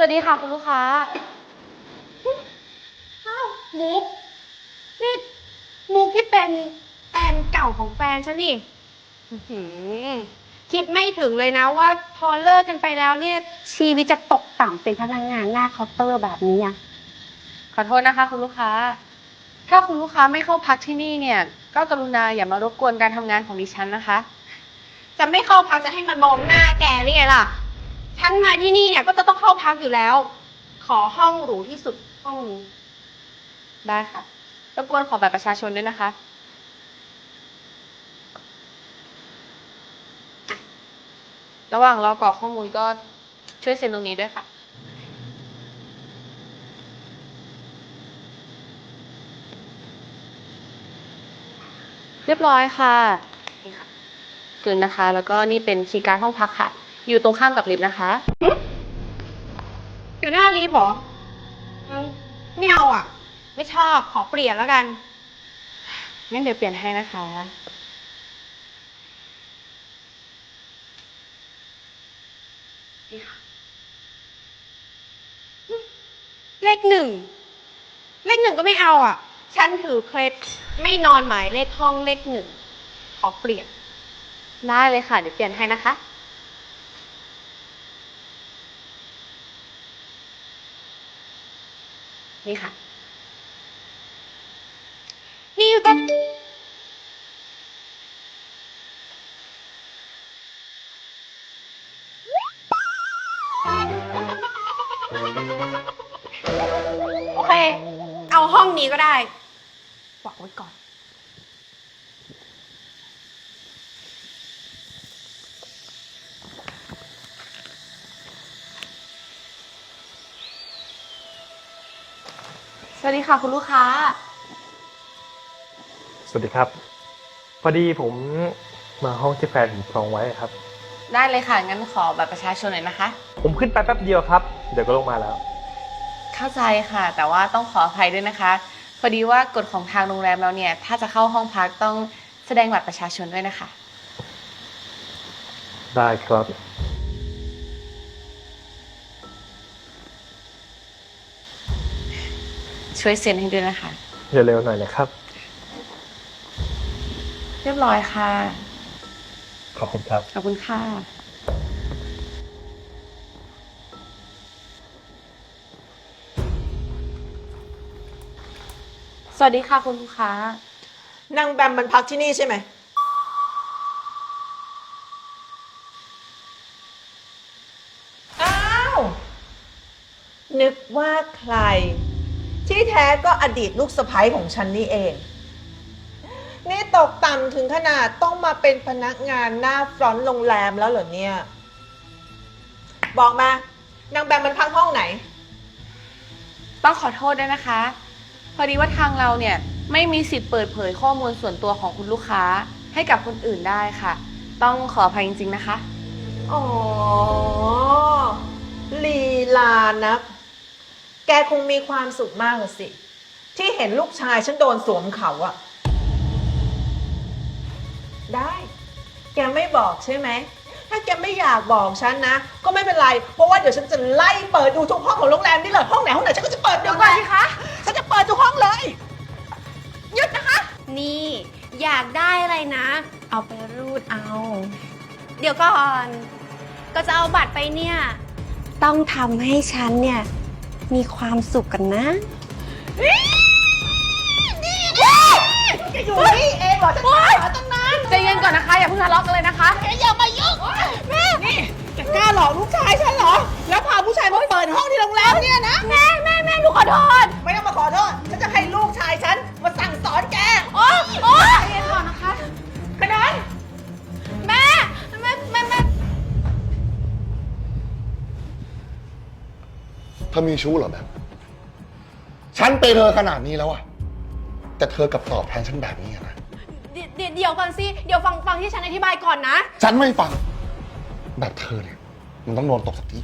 สวัสดีค่ะคุณลูกค้าอ้าวมุก นี่มุกที่เป็นแฟนเก่าของแฟนฉันนี่อื้อหือคิดไม่ถึงเลยนะว่าพอเลิกกันไปแล้วเนี่ย ชีวิตจะตกต่ำเป็นพนักงานหน้าเคาน์เตอร์แบบนี้อะขอโทษนะคะ คุณลูกค้า ถ้าคุณลูกค้าไม่เข้าพักที่นี่เนี่ย ก็กรุณาอย่ามารบกวนการทำงานของดิฉันนะคะ จะไม่เข้าพักจะให้มันมองหน้าแกหรือไงล่ะ ฉันมาที่นี่เนี่ยก็จะต้องเข้าพักอยู่แล้ว ขอห้องหรูที่สุดห้องนี้ได้ค่ะรบกวนขอแบัตรประชาชนด้วยนะคะ ระหว่างรอกรอกข้อมูลก็ช่วยเซ็นตรงนี้ด้วยค่ะ เรียบร้อยค่ะนี่ค่ะกลืนนะคะ แล้วก็นี่เป็นคีย์การ์ดห้องพักค่ะ อยู่ตรงข้ามกับลิฟต์นะคะ อยู่หน้ารีบเหรออืมไม่เอาอะ ไม่ชอบ ขอเปลี่ยนแล้วกัน งั้นเดี๋ยวเปลี่ยนให้นะคะนี่ค่ะเลขหนึ่ง เลขหนึ่งก็ไม่เอาอะ ฉันถือเคล็ดไม่นอนหมายเลขห้องเลขหนึ่ง ขอเปลี่ยน ได้เลยค่ะ เดี๋ยวเปลี่ยนให้นะคะ นี่ค่ะ นี่ก็โอเค เอาห้องนี้ก็ได้ บอกไว้ก่อน สวัสดีค่ะคุณลูกค้า สวัสดีครับ พอดีผมมาห้องที่แฟนผมจองไว้ครับ ได้เลยค่ะ งั้นขอบัตรประชาชนหน่อยนะคะ ผมขึ้นไปแป๊บเดียวครับ เดี๋ยวก็ลงมาแล้ว เข้าใจค่ะ แต่ว่าต้องขออภัยด้วยนะคะ พอดีว่ากฎของทางโรงแรมเราเนี่ย ถ้าจะเข้าห้องพักต้องแสดงบัตรประชาชนด้วยนะคะ ได้ครับ ช่วยเซ็นให้ด้วยนะคะ เร็วๆหน่อยนะครับ เรียบร้อยค่ะ ขอบคุณครับ ขอบคุณค่ะ สวัสดีค่ะคุณลูกค้า นางแบมมันพักที่นี่ใช่ไหม อ้าว นึกว่าใคร ที่แท้ก็อดีตลูกสะใภ้ของฉันนี่เอง นี่ตกต่ำถึงขนาดต้องมาเป็นพนักงานหน้าฟรอนต์โรงแรมแล้วเหรอเนี่ย บอกมานางแบมมันพักห้องไหน ต้องขอโทษด้วยนะคะ พอดีว่าทางเราเนี่ยไม่มีสิทธิ์เปิดเผยข้อมูลส่วนตัวของคุณลูกค้าให้กับคนอื่นได้ค่ะ ต้องขออภัยจริงๆนะคะ อ๋อลีลานะ แกคงมีความสุขมากอะสิ ที่เห็นลูกชายฉันโดนสวมเขาอะได้ แกไม่บอกใช่ไหม ถ้าแกไม่อยากบอกฉันนะ ก็ไม่เป็นไร เพราะว่าเดี๋ยวฉันจะไล่เปิดดูทุกห้องของโรงแรมนี่เลย ห้องไหนห้องไหนฉันก็จะเปิดดูเลยคะ ฉันจะเปิดทุกห้องเลยหยุดนะคะ นี่อยากได้อะไรนะ เอาไปรูดเอา เดี๋ยวก่อน ก็จะเอาบัตรไปเนี่ย ต้องทำให้ฉันเนี่ย มีความสุขกันนะจะอยู่นี่เองเหรอฉันหาตั้งนานใจเย็นก่อนนะคะ อย่าเพิ่งทะเลาะกันเลยนะคะแกอย่ามายุ่งแม่นี่แกกล้าหลอกลูกชายฉันเหรอ แล้วพาผู้ชายมาเปิดห้องที่โรงแรมเนี่ยนะ แม่แม่แม่ลูกขอโทษ ไม่ต้องมาขอโทษ ฉันจะให้ลูกชายฉัน อมีชู้เหรอแบบฉันเปย์เธอขนาดนี้แล้วอะแต่เธอกลับตอบแทนฉันแบบนี้อะนะ เดี๋ยวเดี๋ยวเดี๋ยวก่อนสิ เดี๋ยวฟังฟังที่ฉันอธิบายก่อนนะ ฉันไม่ฟัง แบบเธอเนี่ย มันต้องโดนตกสักที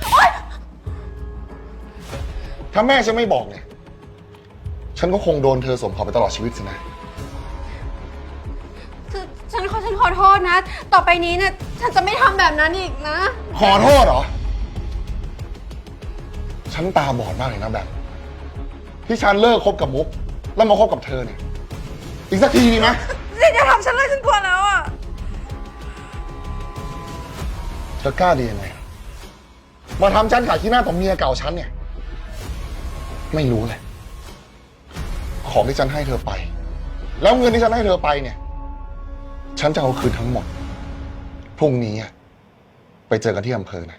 ถ้าแม่ฉันไม่บอกเนี่ย ฉันก็คงโดนเธอสวมเขาไปตลอดชีวิตสินะ คือฉันขอฉันขอโทษนะ ต่อไปนี้เนี่ยฉันจะไม่ทำแบบนั้นอีกนะ ขอโทษเหรอ ฉันตาบอดมากเลยนะแบบที่ฉันเลิกคบกับมุก แล้วมาคบกับเธอเนี่ย อีกสักทีดีไหมอย่าทำฉันเลยฉันกลัวแล้วอะ เธอกล้าดียังไงมาทำฉันขายที่หน้าต่อเมียเก่าฉันเนี่ย ไม่รู้เลย ของที่ฉันให้เธอไป แล้วเงินที่ฉันให้เธอไปเนี่ย ฉันจะเอาคืนทั้งหมด พรุ่งนี้อะไปเจอกันที่อำเภอนะ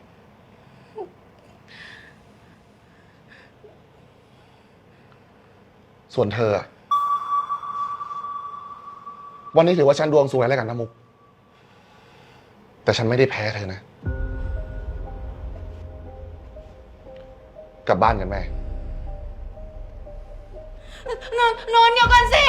ส่วนเธอ วันนี้ถือว่าฉันดวงสวยแล้วกันนะมุก แต่ฉันไม่ได้แพ้เธอนะ กลับบ้านกันแม่ นนนนเดี๋ยวก่อนสิ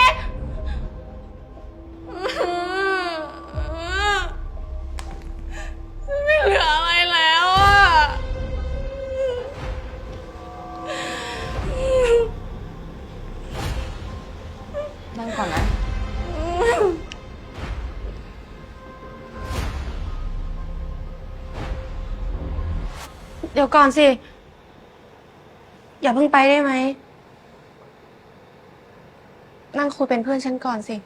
ยวก่อนสิ อย่าเพิ่งไปได้ไหม นั่งคุยเป็นเพื่อนฉันก่อนสิ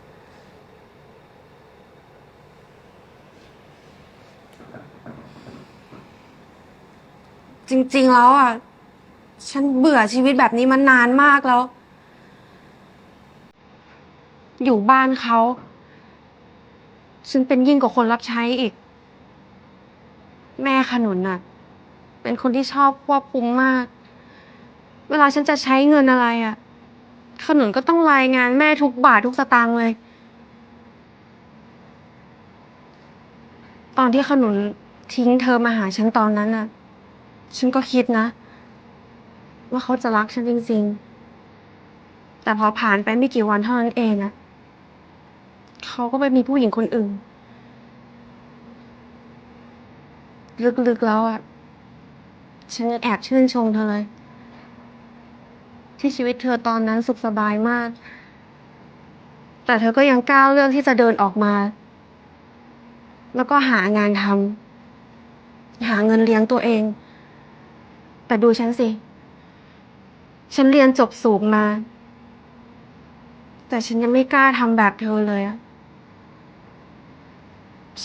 จริงๆแล้วอะ ฉันเบื่อชีวิตแบบนี้มานานมากแล้ว อยู่บ้านเขา ฉันเป็นยิ่งกว่าคนรับใช้อีก แม่ขนุนน่ะ เป็นคนที่ชอบควบคุมมากเวลาฉันจะใช้เงินอะไรอะ่ะขนุนก็ต้องรายงานแม่ทุกบาททุกสตางค์เลย ตอนที่ขนุนทิ้งเธอมาหาฉันตอนนั้นน่ะ ฉันก็คิดนะ ว่าเขาจะรักฉันจริงๆ แต่พอผ่านไปไม่กี่วันเท่านั้นเองนะเขาก็ไปมีผู้หญิงคนอื่น ลึกๆแล้วอะ ฉันแอบชื่นชมเธอเลย ที่ชีวิตเธอตอนนั้นสุขสบายมาก แต่เธอก็ยังก้าวเลือกที่จะเดินออกมา แล้วก็หางานทำหาเงินเลี้ยงตัวเอง แต่ดูฉันสิ ฉันเรียนจบสูงมา แต่ฉันยังไม่กล้าทำแบบเธอเลยอะ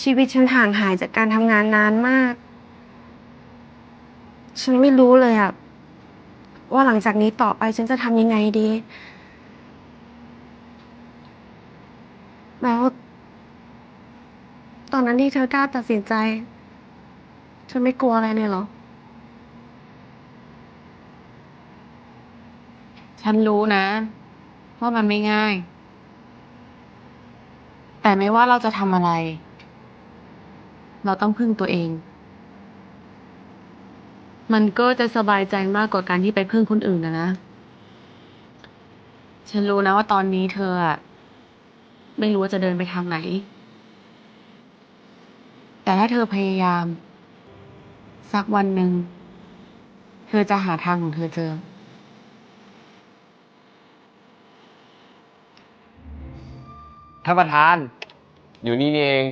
ชีวิตฉันห่างหายจากการทำงานนานมาก ฉันไม่รู้เลยอะว่าหลังจากนี้ต่อไปฉันจะทำยังไงดี แล้ว ตอนนั้นที่เธอกล้าตัดสินใจ เธอไม่กลัวอะไรเลยเหรอ ฉันรู้นะว่ามันไม่ง่าย แต่ไม่ว่าเราจะทำอะไร เราต้องพึ่งตัวเอง มันก็จะสบายใจมากกว่าการที่ไปพึ่งคนอื่นนะนะ ฉันรู้นะว่าตอนนี้เธออะไม่รู้ว่าจะเดินไปทางไหน แต่ถ้าเธอพยายาม สักวันหนึ่ง เธอจะหาทางของเธอเจอ ท่านประธาน อยู่นี่นี่เอง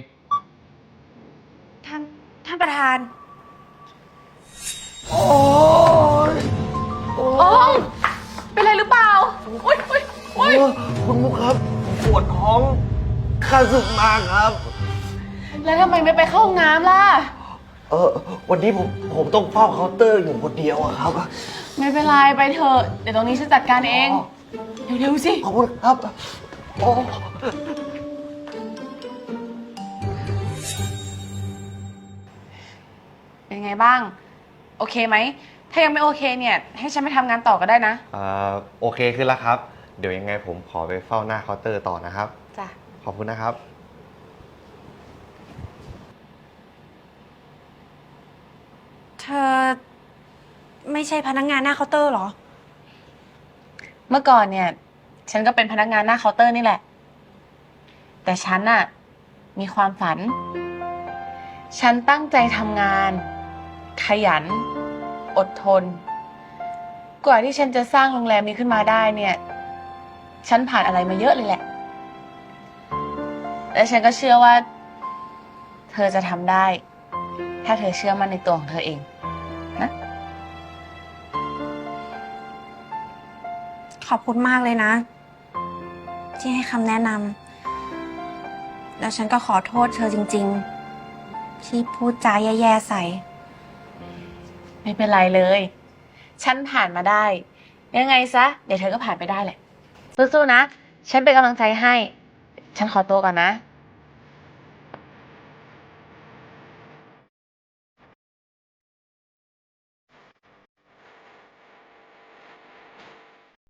คุณมุกครับปวดท้องข้าศึกมากครับ แล้วทำไมไม่ไปเข้าห้องน้ำล่ะ เออวันนี้ผมผมต้องเฝ้าเคาน์เตอร์อยู่คนเดียวอะครับไม่เป็นไรไปเถอะเดี๋ยวตรงนี้ฉันจัดการเอง เร็วๆสิ ขอบคุณครับโอ้เป็นไงบ้าง โอเคไหม ถ้ายังไม่โอเคเนี่ย ให้ฉันไปทำงานต่อก็ได้นะอ่าโอเคขึ้นแล้วครับ เดี๋ยวยังไงผมขอไปเฝ้าหน้าเคาน์เตอร์ต่อนะครับ จ้ะ ขอบคุณนะครับ เธอไม่ใช่พนักงานหน้าเคาน์เตอร์เหรอ เมื่อก่อนเนี่ย ฉันก็เป็นพนักงานหน้าเคาน์เตอร์นี่แหละ แต่ฉันน่ะมีความฝัน ฉันตั้งใจทำงาน ขยัน อดทน กว่าที่ฉันจะสร้างโรงแรมนี้ขึ้นมาได้เนี่ย ฉันผ่านอะไรมาเยอะเลยแหละ และฉันก็เชื่อว่า เธอจะทำได้ ถ้าเธอเชื่อมั่นในตัวของเธอเองนะ ขอบคุณมากเลยนะ ที่ให้คำแนะนำแล้วฉันก็ขอโทษเธอจริง ๆ ที่พูดจาแย่ๆใส่ ไม่เป็นไรเลย ฉันผ่านมาได้ ยังไงซะ เดี๋ยวเธอก็ผ่านไปได้แหละ สู้ๆนะ ฉันเป็นกำลังใจให้ ฉันขอตัวก่อนนะ